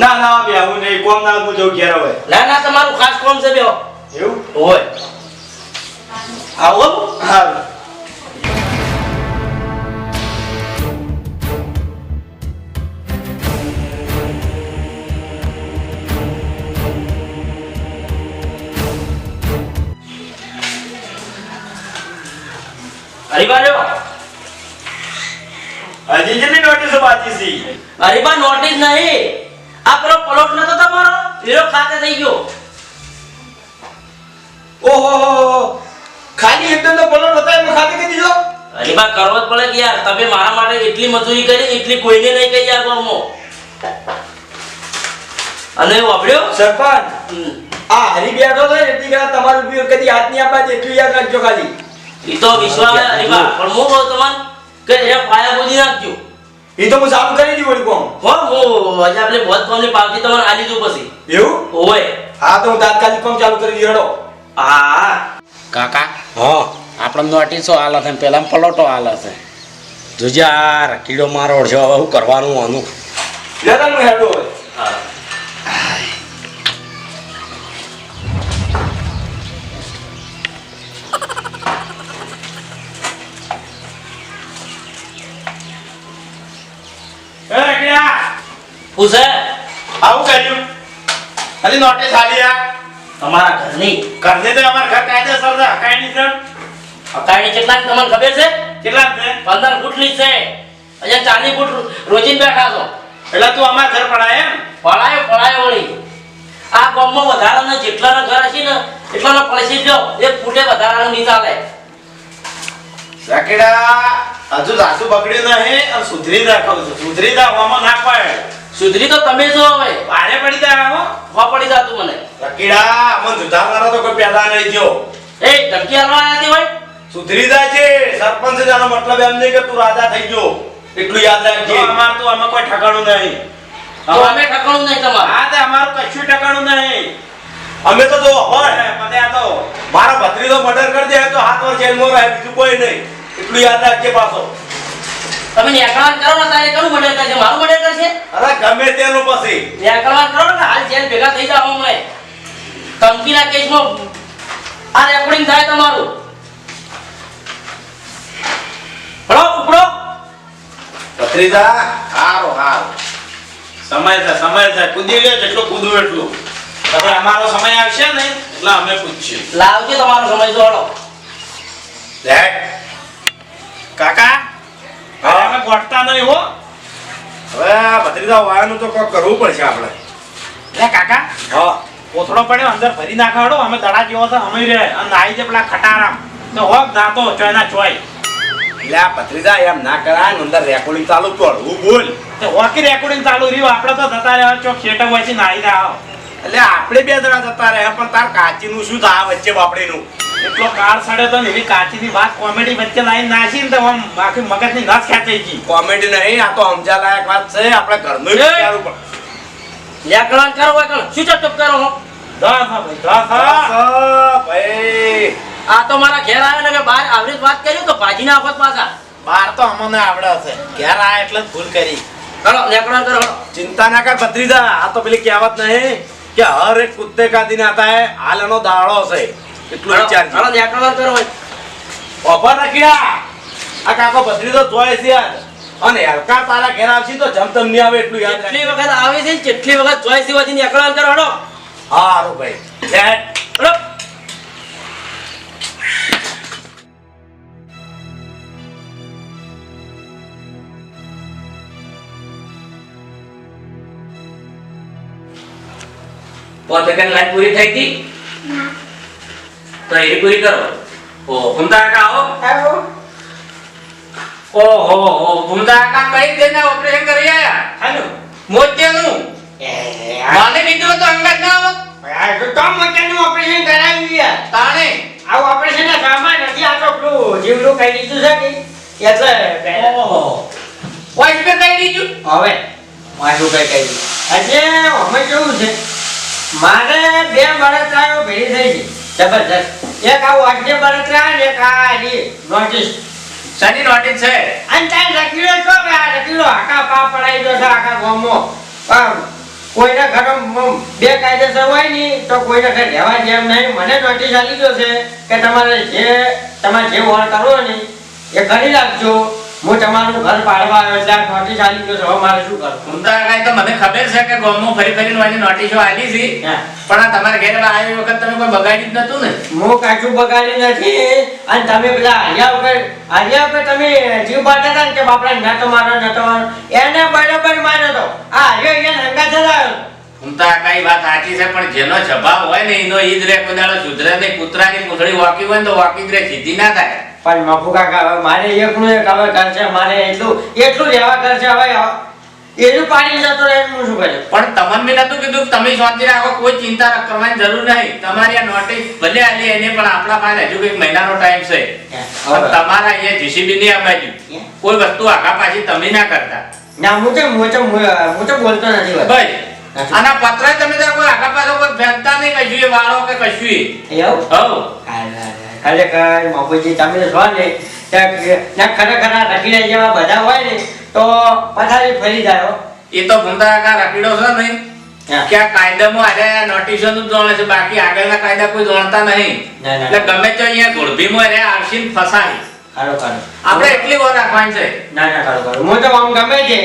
ના ના બે હું નહીં કોમ ના હું જઉં ઘેર હવે. ના ના તમારું ખાસ કોમ છે બે. એવું? હોય. આવો? બેહો હજી કેટલી નોટિસો બાકી છે? હરીબા નોટિસ નહીં. આ પેલો પ્લોટ નતો તમારો? એરો ખાતે થઈ ગયો. ઓહો હો હો. ખાલી એકદમ તો પલોટ હતા એમાં ખાતે કરી દીધો? હરીબા કરવો જ પડે કે યાર તમે મારા માટે એટલી મજૂરી કરી એટલી કોઈને નહીં કરી યાર ગામમાં. અને વાપર્યો? સરપંચ આ હરી બેઠો છે એટલી કદાચ તમારું ઉપયોગ કદી હાથની આપવા એટલું યાદ રાખજો ખાલી. એ તો વિશ્વાસ હરી હરીબા પણ હું કહું તમને કે એ પાયા બોલી નાખજો. એ તો હું ચાલુ કરી દીધું કોમ હો હો આજે આપણે બહુ કોમની પાવતી તમને આલી દઉં પછી એવું? ઓય. હા તો હું તાત્કાલિક કોમ ચાલુ કરી દીધો હા. કાકા હો. આપણે નોટિસો આલે છે પેલા પલોટો આલે છે જોજે આ રકીડો મારો છે હવે શું કરવાનું આનું. લેતા હું હેડો હા. પૂછે? આવું કર્યું. અને નોટિસ આવી આ. તમારા ઘરની? ઘરની તો અમારા ઘર કાયદેસર છે હકાઈની છે. અકાળની કેટલા તમને ખબર છે? કેટલા છે? પંદર ફૂટની છે. અહીંયા ચાલી ફૂટ રોજીન બેઠા છો. એટલે તું અમારા ઘર પડાય એમ? પડાયો પડાયો વળી. આ ગામમાં વધારાના જેટલાના ઘર હશે ને એટલાના પૈસા જો એક ફૂટે વધારાનું નહીં ચાલે. સાકેડા હજુ લાસુ બગડ્યું નહીં અને સુધરી નાખો સુધરી નાખવામાં ના પડે. સુધરી તો તમે જો હવે. ભારે પડી જાય હો. હો પડી જાતું મને. રકીડા મન જુદા મારો તો કોઈ પેલા નહીં જો એ ધમકી હાલવા આવ્યા હોય? સુધરી જાય છે. સરપંચ જાનો મતલબ એમ નહીં કે તું રાજા થઈ ગયો. એટલું યાદ રાખજે. અમાર તો અમે કોઈ ઠકાણું નહીં. અમે ઠકાણું નહીં તમારે. હા તે અમારું કશું ઠકાણું નહીં. અમે તો જો હોય. મને આ તો મારો ભત્રીજો મર્ડર કરી દે તો હાથ વર્ષ જેલમાં રહે બીજું કોઈ નહીં. એટલું યાદ રાખજે પાછો. તમે ન્યાકળવાન કરો ને તારે કરું મર્ડર કરશે? મારું મર્ડર કરશે? અરે ગમે તેનું પછી. ન્યાકળવાન કરો ને હાલ જેલ ભેગા થઈ જાવ હમણે. ધમકીના કેસમાં આ રેકોર્ડિંગ થાય તમારું. પડો ઉપડો. પત્રીજા હારો હારો. સમય છે સમય છે. કૂદી લે જેટલું કૂદવું એટલું. આપણે અમારો સમય આવશે ને એટલે અમે પૂછીએ લાવજો તમારો સમય તો હળો. કાકા અમે ગોઠતા નહીં હો. હવે ભત્રીજા વાયનું તો કોક કરવું પડશે આપણે. લે કાકા હા. કોથળો પડ્યો અંદર ભરી નાખાડો અમે દડા જેવો છે અમે રે અને નાઈ જે પેલા ખટારામ. તો હોક દાતો ચોયના ચોય. એટલે આ ભત્રીજા એમ ના કરાય ને અંદર રેકોર્ડિંગ ચાલુ પડ હું બોલ તો હોકી રેકોર્ડિંગ ચાલુ રહ્યું. આપણે તો જતા રહ્યા ચોક શેટમ હોય નાઈ રહ્યા એટલે આપણે બે જણા જતા રહે પણ તાર કાચીનું શું થાય વચ્ચે બાપડીનું? એટલો કાળ સડે તો ને એવી કાચીની વાત કોમેડી વચ્ચે લાઈન નાસી ને તો આમ આખી મગજની નસ ખેંચાઈ ગઈ. કોમેડી નહીં આ તો સમજા લાયક વાત છે. આપણે ઘરનું! વિચારવું પડે. લેકડા કરો એકલ શું ચપ કરો હો? ભાઈ આ તો મારા ઘેર આવ્યો ને કે બહાર આવરી જ વાત કરી તો ભાજી ના આફત પાછા. બાર તો અમને આવડે છે. ઘેર આવે એટલે જ ભૂલ કરી. કરો લેકડા કરો. ચિંતા ના કર ભત્રીજા આ તો પેલી કહેવત નહીં કે હર એક કુત્તે કા દિન આતા હે હાલ એનો દાડો છે. એટલું વિચારજો. કરો ઓફર રખ્યા. આ કાકો ભત્રીજો જોય છે યાર. અને હલકા તારા ઘેર આવશે તો જમતમ નહીં આવે એટલું યાદ જેટલી રાખજો. વખત આવે છે કરો હારું ભાઈ. પાંચ સેકન્ડ લાઈન પૂરી થઈ હતી તો એ પૂરી કરો. ઓ ઘૂમતા કાકા આવો. ઓહો હો ભૂમતા કાકા કઈ દેના ઓપરેશન કરી આયા? હાલો. મોતિયાનું માને કીધું તો અંગત ના આવો કામ મચાનું ઓપરેશન કરાવી ગયા તાણે? આવું ઓપરેશન ના સામાન નથી આ તો પેલું જીવડું કઈ દીધું છે કે? એટલે ઓહો. વાઈસ પે કઈ દીધું હવે મારું કઈ કઈ આજે અમે કેવું છે? મારે બે બળતરાઓ ભેળી થઈ છે જબરજસ્ત. એક આ વાદ્ય બળતરા ને એક આ રી નોટિસ. શની નોટિસ છે? અને તાર રકીલો છો કે આ રકીલો હાકા પા પડાઈ દો છે આખા ગોમો. કોઈના ઘરે બે કાયદેસર હોય નહીં તો કોઈના ઘર રહેવા જેમ નહીં. મને નોટિસ આવી ગયો છે કે તમારે જે તમારે જે વોર કરવો ને એ કરી રાખજો હું તમારું ઘર પાડવા આવ્યો એટલે આ નોટિસ આવી ગયો હવે મારે શું કરવું? ઘૂમતા કાંઈ તો મને ખબર છે કે ગામમાં ફરી ફરીને વાંચી નોટિસો આલી છે. પણ આ તમારા ઘેર આવી વખત તમે કોઈ બગાડી જ નતું ને. હું કાચું બગાડી નથી. અને તમે પેલા હાલ્યા ઉપર હાલ્યા ઉપર તમે જીવ બાંધતા હતા ને કે બાપડા ન તો મારો ન તો એને બરાબર માર્યો તો. આ હાલ્યો અહીંયા હંગા ચલાવ્યો ઘૂમતા કઈ વાત સાચી છે પણ જેનો સ્વભાવ હોય ને એનો ઈદ રે કોઈ સુધરે નહીં કૂતરાની પૂંછડી વાકી હોય ને તો વાકી જ રે સીધી ના થાય. પણ મફુ કાકા હવે મારે એકનું એક હવે ઘર છે મારે એટલું એટલું રહેવા ઘર છે હવે એનું પાણી જતો રહે હું શું કરું? પણ તમને મેં નતું કીધું કે તમે શાંતિ રાખો કોઈ ચિંતા કરવાની જરૂર નહીં. તમારી આ નોટિસ ભલે આલી એને પણ આપણા પાસે હજુ એક મહિનાનો ટાઈમ છે. તમારા અહીંયા જીસીબી ની આ બાજુ કોઈ વસ્તુ આખા પાછી તમે ના કરતા. ના હું તો હું તો હું તો બોલતો નથી ભાઈ આના પત્ર તમે તો કોઈ આગા પાછો કોઈ ફેંકતા નહીં કશું એ વાળો કે કશું. એવું? હઉ. ખરેખર બાપુજી તમે છો ને ત્યાં ખરેખર રખીડા જેવા બધા હોય ને તો પથારી ફરી જાય એ તો ભૂંડા કા રખીડો છે હા. કે આ કાયદામાં આરે નોટિસો નું જોણે છે બાકી આગળના કાયદા કોઈ જોણતા નહીં. ના, ના. એટલે ગમે તો અહીંયા ગોળભીમાં રે આરસીન ને ફસાય. ખરો ખરો. આપણે એટલી વાર રાખવાની છે. ના ના ખરો ખરો. હું તો આમ ગમે છે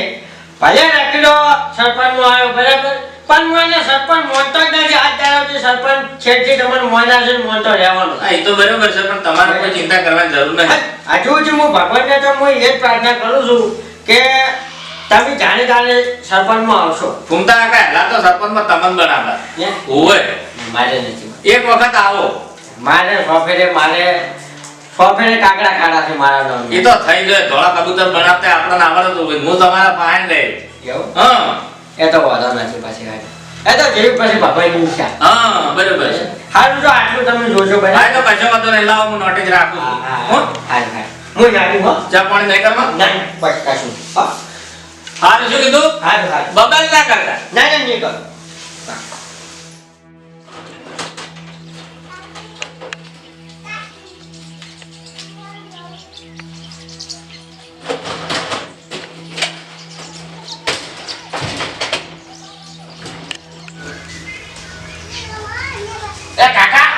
ભલે રાખડો સરપંચ નો આવ્યો બરાબર? પણ હું એને સરપંચ મોનતો જ નથી. હાથ દાડાથી સરપંચ છેડથી તમારે મોના છે મોનતો રહેવાનો એ તો બરોબર છે પણ તમારે કોઈ ચિંતા કરવાની જરૂર નહીં હજુ જ હું ભગવાનને તો હું એ જ પ્રાર્થના કરું છું કે તમે જાણે જાણે સરપંચમાં આવશો. ફૂમતા કાકા હેલા તો સરપંચમાં તમને બનાવવા હે? હોવે. મારે નથી. એક વખત આવો. મારે સોફેરે મારે સોફેરે કાકડા કાઢા છે મારા નામ એ તો થઈ ગયો. ધોળા કબૂતર બનાવતા આપણને આવડતું હોય હું તમારા પાસે લે એવું? હા. એ તો વાંધો નથી પછી. એ તો જેવી પછી ભગવાનની ઈચ્છા હા બરોબર છે. હારું તો આટલું તમે જોજો હા બરાબર તો કશો વાંધો નહીં લાવો હું નોટિસ રાખું હા, છું હા, હો? હું. જાણું હો. ચા પાણી નહીં કરવા? નહીં પટકા કશું હા. હારું શું કીધું? હા હા બબલ ના કરતા. ના ના નહીં કરો. એ કાકા!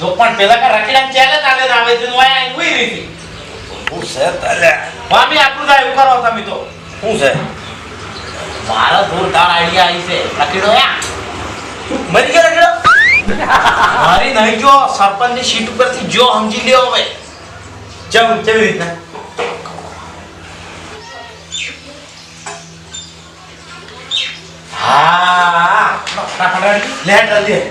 જો પણ પેલા કા રખીડા ચાલે તાલે આવે છે તો આયા કોઈ રીતે શું છે તાલે મામી આટલું થાય એવું કરો તમે તો. શું છે? મારા જોરદાર આઈડિયા આવી છે. રખીડો યા મરી ગયો રખડો? મારી નહીં જો સરપંચની સીટ ઉપરથી જો સમજી લ્યો હવે. ચમ કેવી રીતના? હા લે જલ્દી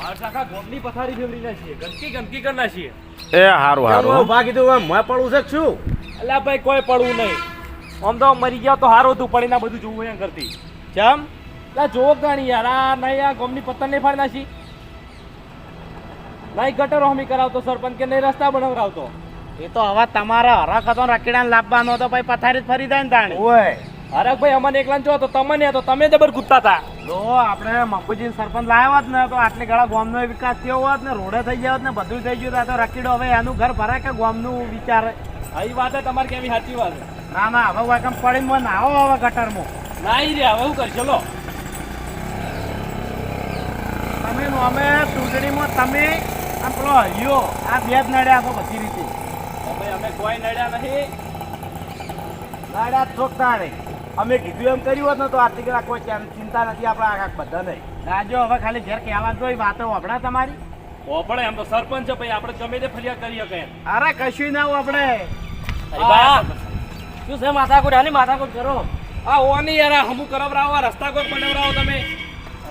આખા ગોમની પથારી ફેરવી ગંદકી ગંદકી કરી નાખીએ એ હારું હારું. ભાગી કીધું મેં પડું છે છું શું અલ્યા ભાઈ કોઈ પડવું નહીં. આમ તો મરી ગયા તો સારું હતું પડીને બધું જોવું એમ કરતી. જેમ એટલે જોવો ગાણી યાર આ નહીં આ ગોમની પતન નહીં ફાડી નાખી. નહીં ગટર હોમી કરાવતો સરપંચ કે નહીં રસ્તા બનાવરાવતો. એ તો હવે તમારા હરખ હતો રકીડાને લાપવાનો હતો પછી પથારી જ ફરી જાય ને તાણી. ઓય. અરે ભાઈ અમને એકલા જો તો તમને તો તમે જબર કૂદતા હતા. જો આપણે મફુજી સરપંચ લાવ્યા હોત ને તો આટલી ગળા ગામનો વિકાસ થયો હોત ને રોડે થઈ ગયા હોત ને બધું થઈ ગયું તો રકીડો હવે એનું ઘર ભરાય કે ગામનું વિચારે? આ વાત છે તમારી કેવી સાચી વાત ના ના હવે વાકમ પડી મને આવો હવે ગટરમાં. નાઈ રે હવે હું કરશો? લો. તમે અમે ચૂંટણીમાં તમે આ પેલો હરિયો આ બે જ નડ્યા તો બધી રીતે. ભાઈ અમે કોઈ નડ્યા નથી નડ્યા થોકતા ચોકતા નહીં અમે કીધું એમ કર્યું હોત ને તો આથી કોઈ ચિંતા નથી આપણા આખા બધા નહીં રાજો હવે ખાલી ઘેર કહેવા જોઈ વાતો વપડા તમારી. ઓપડે એમ તો સરપંચ ભાઈ આપણે ગમે તે ફરિયાદ કરી શકે. અરે કશું ના આપણે. શું છે માથાકૂટ? આની માથાકૂટ કરો. આ ઓની યાર હમુ કરાવરાવો આ રસ્તા કોઈ બનાવરાવો તમે.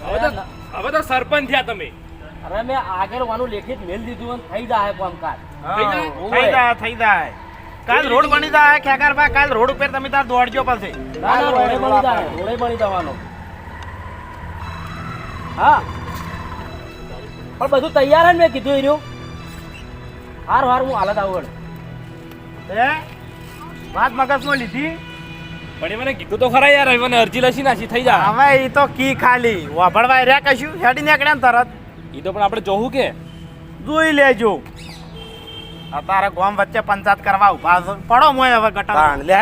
હવે તો હવે તો સરપંચ થયા તમે. અરે મેં આગળ વાનું લેખિત મેલ દીધું થઈ જાય કામકાજ થઈ જાય? થઈ જાય કાલ રોડ બની જાય ખેગારભા કાલ રોડ ઉપર તમે તાર દોડજો પાસે ના રોડે બની જાય રોડે બની જવાનો. હા. પણ બધું તૈયાર જ મેં કીધું રહ્યું હારું હારું હું હાલત આવડ એ વાત મગજમાં લીધી? પણ એ મને કીધું તો ખરા યાર મને અરજી લસી નાસી થઈ જાય હવે એ તો કી ખાલી. વાપરવા રહ્યા કશું? હેડી નીકળે ને તરત. એ તો પણ આપણે જોવું કે? જોઈ લેજો. તારા ગામ વચ્ચે પંચાયત કરવા ઊભા પડો મોય હવે ગટર. લે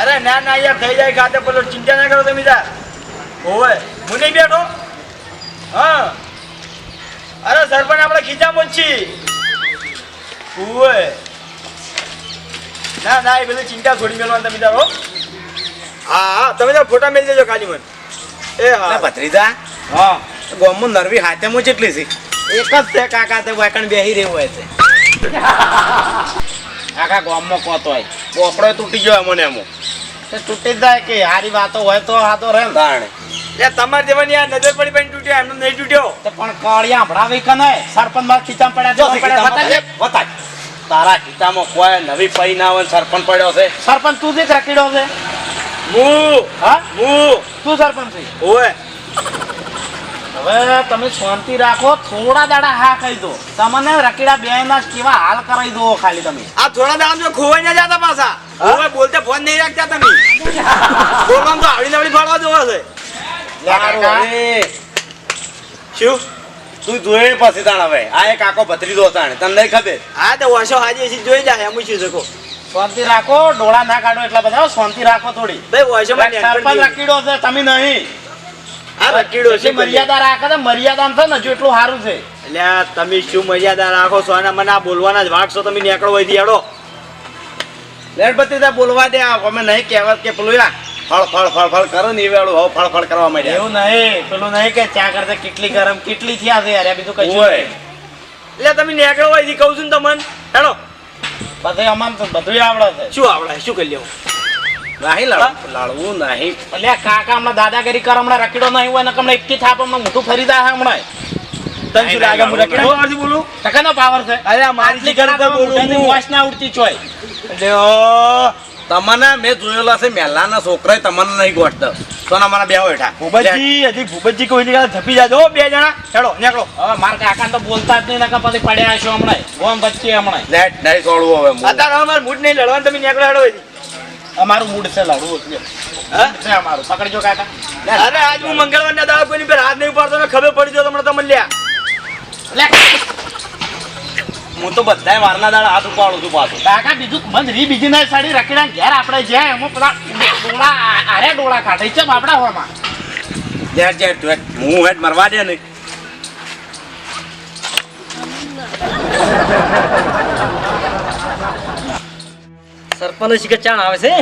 અરે ના ના યાર થઈ જાય ખાતે પેલો ચિંતા ના કરો તમે તાર ઓવે હું નહીં બેઠો. હા. અરે સરપંચ આપણે ખીચા છીએ ઓવે ના ના એ બધું ચિંતા છોડી મેળવાનું તમે તારો હા. હા તમે તો ફોટા મેળ દેજો ખાલી મને. એ હા. ભત્રીજા હા. ગોમમાં નરવી હાથેમાં કેટલી છે? એક જ છે કાકા તે વાકણ બેહી રહ્યું હોય છે કાકા ગામમાં કોતો હોય? પોપડો તૂટી ગયો મને એમ. તૂટી જાય કે હારી વાતો હોય તો હાથો રહે ને. તાણે. એ તમારે જેવાની આ નજર પડી પડી તૂટ્યો એમનો નહીં તૂટ્યો. તો પણ કળિયા ભણાવી કે સરપંચમાં ખીચામાં પડ્યા જો તારા ખીચામાં કોઈ નવી ના હોય સરપંચ પડ્યો છે? સરપંચ તું જ રકીડો છે. હું. હા? હું. તું સરપંચ છે. ઓવે હવે તમે શાંતિ રાખો થોડા દાડા હા કહી દો. તમને રકીડા બે ના કેવા હાલ કરાવી દો ખાલી તમે. આ થોડા દાડા જો ખોવાઈ ના જતા પાછા. હવે બોલતે ફોન નહીં રાખતા તમે. બોલવાનું તો આવડી નવડી ફાળવા જોવા છે. શું? તું જોઈ પછી તાણ હવે. આ એક આખો ભત્રીજો તાણે. તને ખબર? હા તો વર્ષો હાજી જોઈ જાય એમ શું શકો શાંતિ રાખો ડોળા ના કાઢો એટલા બધા. શાંતિ રાખો થોડી. ભાઈ વર્ષો સરપંચ રકીડો છે તમે નહીં. આ રકીડો છે મર્યાદા રાખે તો મર્યાદા છે ને જો એટલું સારું છે. એટલે તમે શું મર્યાદા રાખો છો? અને મને આ બોલવાના જ વાગશો તમે નીકળો હોય હેડો. ગણપતિ બોલવા દે આ અમે નહીં કહેવત કે પેલું યા. ફળ ફળ ફળ ફળ કરો ને એ વેળું હવે ફળ ફળ કરવા માંડ્યા. એવું નહીં પેલું નહીં કે ચા કરતા કેટલી ગરમ કેટલી થયા છે યાર બીજું કશું હોય એટલે તમે નેકળો હોય કહું છું ને તમને. હેડો. પછી અમામ તો બધું આવડે છે. શું આવડે? શું કરી લેવું? નહીં લડ- લડવું નહીં. એટલે કાકા હમણાં દાદાગીરી કર હમણાં રકીડો નહીં હોય ને હમણાં એકથી થાપ હમણાં મોટું ફરી જાય હમણાં તને શું લાગે હું રકીડા પાવરથી બોલું. ટકાનો પાવર છે. અરે આ મારી ઘર જીગર ઉપર કડાકા બોલું હું. વાસ ઉડતી ચોય એટલે તમને મેં જોયેલા છે મહેલાના છોકરાએ તમને નહીં ગોઠતો. સોના મારા બે હેઠા. ભૂપતજી હજી ભૂપતજી કોઈ ની ઝપી જાજો હો, બે જણા. ચડો નીકળો. હવે મારા કાકા તો બોલતા જ નહીં નકા પછી પડ્યા છો હમણાં ગોમ વચ્ચે હમણાં લેટ નહીં છોડવું હવે અત્યારે હવે મારે મૂડ નહીં લડવાનું તમે નીકળો હેડો. અમારું મૂડ છે લડવું એટલે. હા? છે અમારું. પકડજો કાકા. અરે આજ હું મંગળવારના દાડા કોઈની પર હાથ નહીં ઉપાડતો ને ખબર પડી જો તમને તમને લ્યા. લે. હું તો બધાય વારના દાડા હાથ ઉપાડું છું પાછું. કાકા બીજું મને રી બીજી ના સાડી રખીડા ઘેર આપણે જાય એમાં પેલા ડોળા આરે ડોળા કાઢે છે આપણા હોમાં. જેટ જેટ હું હેડ મરવા દે નહીં સરપંચ શીખે ચાણ આવે છે?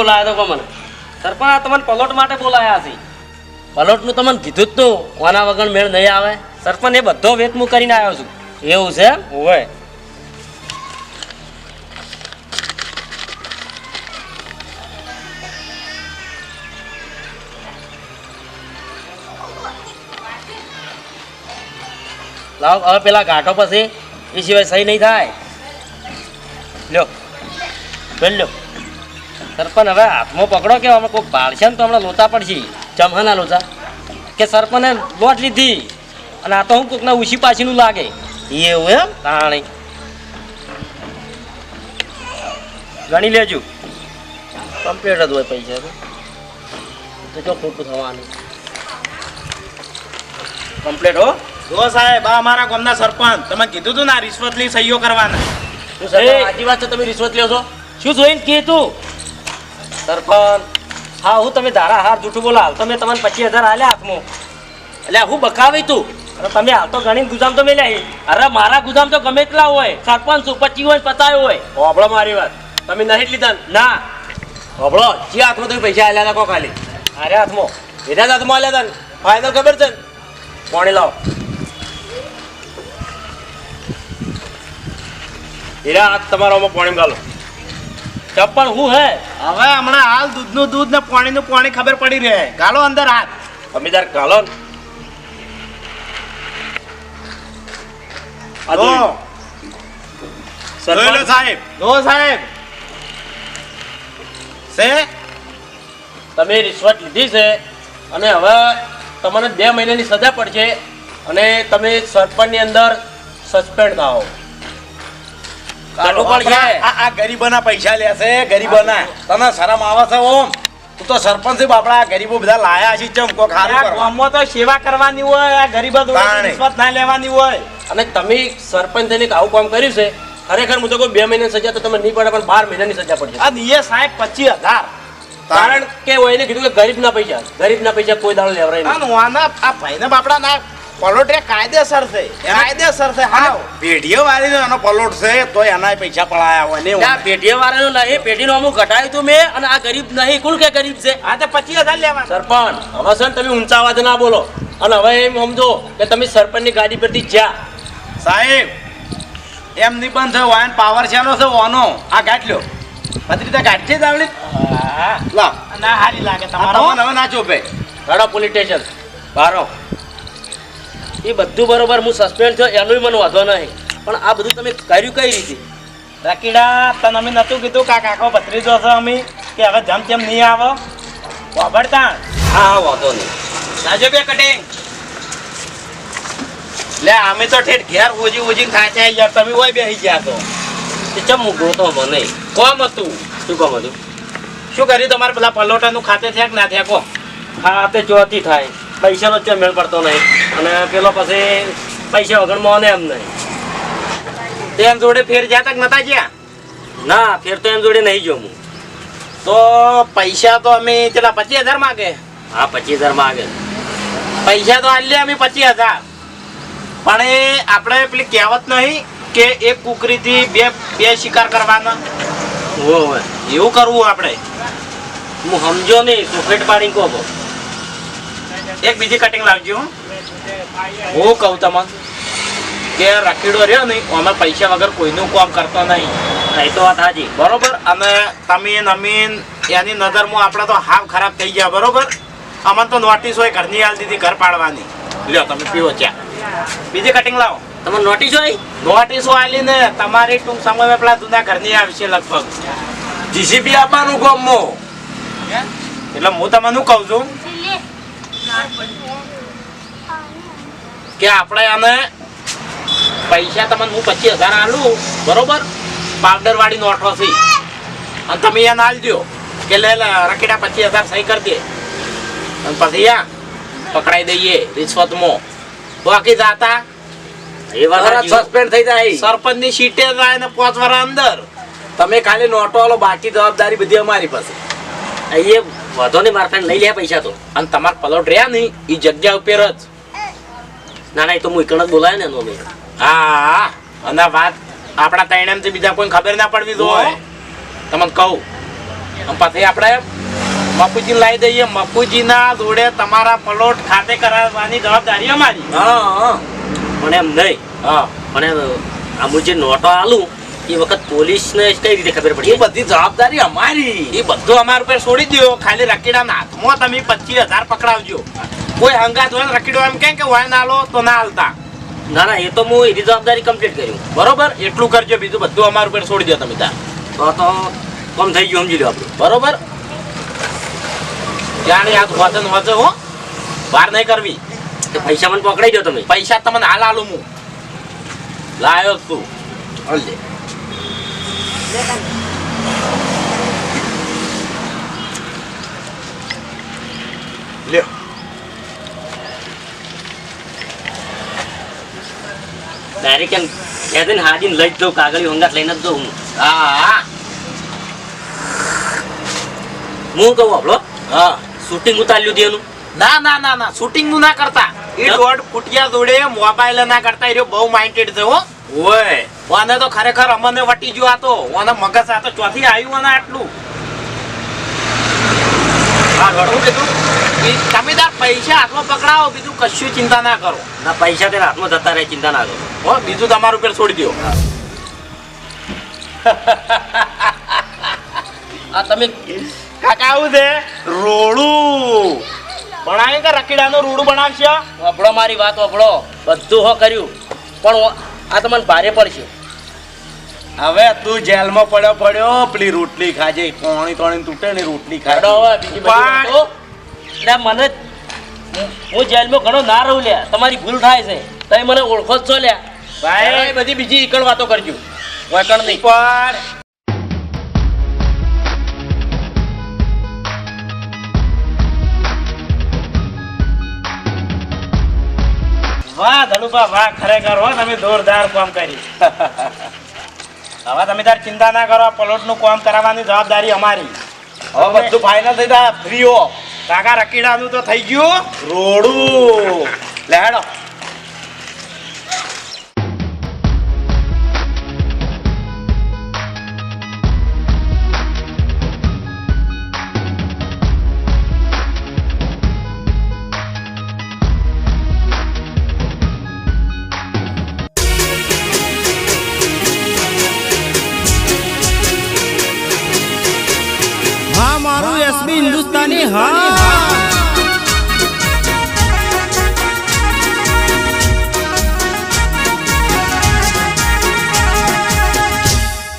બોલાયા તો મને સરપંચ આ તમને પલોટ માટે બોલાયા છે. પલોટનું તમને કીધું જ તું કોના વગર મેળ નહીં આવે. સરપંચ એ બધો વેત હું કરીને આવ્યો છું. એવું છે હોય. લાવ હવે પેલા ઘાટો પછી. એ સિવાય સહી નહીં થાય. લ્યો. લ્યો. સરપંચ હવે હાથમાં પકડો કે અમે કોઈ ભાળશે ને તો હમણાં લોચા પડશે. ચમહાના લોચા. કે સરપંચે લોટ લીધી. અને આ તો હું કોકના ઉછી પાછીનું લાગે. એવું એમ? તાણી. ગણી લેજો. કમ્પ્લીટ જ હોય પૈસા તો. જો ખોટું થવાનું. કમ્પ્લીટ હો. જો સાહેબ આ અમારા ગામના સરપંચ. તમે કીધું તું ના રિશ્વત લઈ સહીઓ કરવાના. શું સાહેબ આજી વાત છે તમે રિશ્વત લ્યો છો? શું જોઈને કે તું? સરપંચ. હા હું તમે ધારા હાર જૂઠું બોલા હાલ તમે તમને પચીસ હજાર આલ્યા હાથમાં. એટલે હું બકાવી તું. અરે તમે હાલ તો ગણીને ગુજામ તો મેલ્યા. અરે મારા ગુજામ તો ગમે એટલા હોય. સરપંચ શું પચીસ હોય પતાયો હોય. હોભળો મારી વાત. તમે નહીં લીધા ના? હોભળો જે હાથમાં તમે પૈસા આલ્યા હતા કો ખાલી અરે હાથમાં. એના જ હાથમાં આલ્યા હતા ફાઇનલ ખબર છે ને? પાણી લાવો. હીરા હાથ તમારામાં પાણી ગાલો. ચપ્પલ હું હે? હવે હમણાં હાલ દૂધનું દૂધ ને પાણીનું પાણી ખબર પડી રહે. ગાલો અંદર હાથ. અમીદાર ગાલો. સાહેબ. જો સાહેબ. છે? તમે રિશ્વત લીધી છે અને હવે તમને બે મહિનાની સજા પડશે અને તમે સરપંચની અંદર સસ્પેન્ડ થાઓ. કાઢવું પડશે આ આ ગરીબોના પૈસા લેશે ગરીબોના. તને શરમ આવે છે ઓમ. તું તો સરપંચ છે બાપડા ગરીબો બધા લાયા છે ચમ કોક હારું ગામમાં તો સેવા કરવાની હોય આ ગરીબો રિશ્વત ના લેવાની હોય. અને તમે સરપંચ થઈને આવું કામ કર્યું છે ખરેખર હું તો કોઈ બે મહિનાની સજા તો તમે નહીં પડે પણ બાર મહિનાની સજા પડશે આ દિયે સાહેબ પચીસ હજાર. કારણ કે એને કીધું કે ગરીબના પૈસા ગરીબના પૈસા કોઈ દાડો લેવરાય નહીં. આ ભાઈને બાપડા ના પલોટ એ કાયદેસર છે. કાયદેસર છે હા પેઢીઓ વાળી એનો પલોટ છે તો એના પૈસા પડાયા હોય ને આ પેઢીઓ વાળાનું નહીં પેઢીનો અમુક ઘટાડ્યું તું મેં અને આ ગરીબ નહીં કોણ કે ગરીબ છે? આ તો પચીસ હજાર લેવા સરપંચ હવે છે ને તમે ઊંચા અવાજ ના બોલો. અને હવે એમ સમજો કે તમે સરપંચની ગાડી પરથી જ્યાં. સાહેબ એમ નહીં પણ છે વાયન પાવર છે છે ઓનો. આ ગાંઠ લ્યો. પત્રિકા ગાંઠ છે જ આવડી? હા. ના હારી લાગે તમારો. હવે ના ચોપે ઘડો પોલીસ સ્ટેશન બારો એ બધું બરોબર હું સસ્પેન્ડ થયો એનું મને વાંધો નહીં. પણ આ બધું તમે કર્યું કઈ રીતે? રકીડા તને અમે નતું કીધું કે કાકો ભત્રીજો છે અમે કે હવે જમ તેમ નહીં આવો. વાપરતા? હા હા વાંધો નહીં. લાજો બે કટિંગ. લે અમે તો ઠેઠ ઘેર ઓજી ઓજી થાય છે યાર તમે ઓય બેસી ગયા તો. એ ચમ હું ગોતો મને? કોમ હતું? શું કોમ હતું? શું કર્યું તમારે પેલા પલોટાનું ખાતે થયા કે ના થયા કો હા તે ચોથી થાય. પૈસાનો જ મેળ પડતો નહીં. અને પેલો પછી પૈસા વગર મોને એમ નહીં. તેમ જોડે ફેર જ્યાં તક નતા જ્યાં? ના ફેર તો એમ જોડે નહીં જોમું. તો પૈસા તો અમે પેલા પચીસ હજાર માગે? હા પચીસ હજાર માગે. પૈસા તો આલે અમે પચીસ હજાર. પણ એ આપણે પેલી કહેવત નહીં કે એક કુકરીથી બે બે શિકાર કરવાના. એવું કરવું આપણે. હું સમજો નહીં સુફેટ પાણી કહો. એક બીજી કટિંગ લાવજો. હું કહું તમને કે રખીડો રહ્યો નહીં અમે પૈસા વગર કોઈનું કામ કરતો નહીં. નહીં તો વાત હાજી બરોબર? અને તમે નમીન એની નજરમાં આપણે તો હાવ ખરાબ થઈ ગયા બરોબર? અમને તો નોટિસ હોય ઘરની હાલ દીધી ઘર પાડવાની. લ્યો તમે પીવો ચા. બીજી કટિંગ લાવો. તમારે નોટિસ હોય? નોટિસો આલી ને તમારી ટૂંક સમયમાં પેલા જૂના ઘરની આવશે લગભગ. જીસીબી આપવાનું ગમો એટલે હું તમને શું કહું છું? કે આપણે આને પૈસા તમને હું પચીસ હજાર આલું બરોબર? પાવડર વાળી નોટો છે. અને તમે એને આલજો કે લે લે પચીસ હજાર સહી કરી દે. અને પછી યા પકડાઈ દઈએ રિશ્વતમાં. બાકી જાતા એ વાત સસ્પેન્ડ થઈ જાય. સરપંચની સીટે જાય ને પાંચ વાર અંદર. તમે ખાલી નોટો વાળો બાકી જવાબદારી બધી અમારી પાસે. એ વધો નહીં મારતા લઈ લે પૈસા તો. અને તમાર પલોટ રહ્યા નહીં એ જગ્યા ઉપર જ. ના ના એ તો હું એકણ જ બોલાય ને એનો અમે હા અને વાત આપણા તૈણામથી બીજા કોઈ ખબર ના પડવી જોઈએ. તમને કહું. અને પછી આપણે મફુજી લાવી દઈએ. મફુજીના જોડે તમારા પલોટ ખાતે કરાવવાની જવાબદારી અમારી. હા હા. પણ એમ નહીં. હા. પણ આ જે નોટો આલું એ વખત પોલીસને કઈ રીતે ખબર એ પડી બધી જવાબદારી અમારી. એ બધું અમારા ઉપર છોડી દો ખાલી રકીડાના હાથમાં તમે પચીસ હજાર પકડાવજો. કોઈ હંગાત હોય રકીડો એમ કેમ કે હોય ના લો તો ના હાલતા. ના ના એ તો હું એની જવાબદારી કમ્પ્લીટ કર્યું બરોબર? એટલું કરજો બીજું બધું અમારા ઉપર છોડી દો તમે ત્યાં. તો તો કમ થઈ ગયું સમજી લો આપણું. બરોબર? જાણે આ વચન વચન હો. બહાર નહીં કરવી. પૈસા મને પકડાઈ દો તમે. પૈસા તમને હાલ હાલું હું. લાયો તું હાલ લ્યો ડાયરેક્ટ એમ કહેते ને હાજીને લઈ જ દઉં કાગળી હંગાત લઈને જ દઉં હું. હા. હા કહું આપણો હા. શૂટિંગ ઉતાર્યું હતું એનું. ના ના ના ના. શૂટિંગનું ના કરતા. એ કેમ? દોઢ ફૂટિયા જોડે મોબાઈલ ના કરતા એ બહુ માઇન્ડેડ છે હો. ઓય. ઓને તો ખરેખર અમને વટી ગયો આતો વાને મગજ આ ચોથી આવ્યું અને આટલું. હા ઘણું કીધું તમે પૈસા હાથમાં પકડાવો બીજું કશું ચિંતા ના કરો. ના પૈસા તેના હાથમાં જતા રહે ચિંતા ના કરો. હો બીજું તમારા ઉપર છોડી દો આ તમે કાકા આવું છે? રોડું. બનાવ્યું કે રકીડાનું રોડું બનાવશે? વપડો મારી વાત વપડો. બધું હો કર્યું. પણ આ તમને ભારે પડશે. હવે તું જેલમાં પડ્યો પડ્યો પેલી રોટલી ખાજે. કોણી તોણી તૂટે ને રોટલી ખાડો હવે બીજી બધી મને હું- જેલમાં ઘણો ના રહું લ્યા. તમારી ભૂલ થાય છે. તમે મને ઓળખો જ છો લ્યા. ભાઈ. બધી બીજી ઈકડ વાતો કરજો. વળકણ નહીં. પણ વાહ ધનુભા વાહ ખરેખર હો તમે જોરદાર કામ કરી હવે તમે તાર ચિંતા ના કરો પ્લોટનું કામ કરાવવાની જવાબદારી અમારી. હવે બધું ફાઇનલ થઈ જાય ફ્રી હો. કાકા રકીડાનું તો થઈ ગયું. રોડું. લે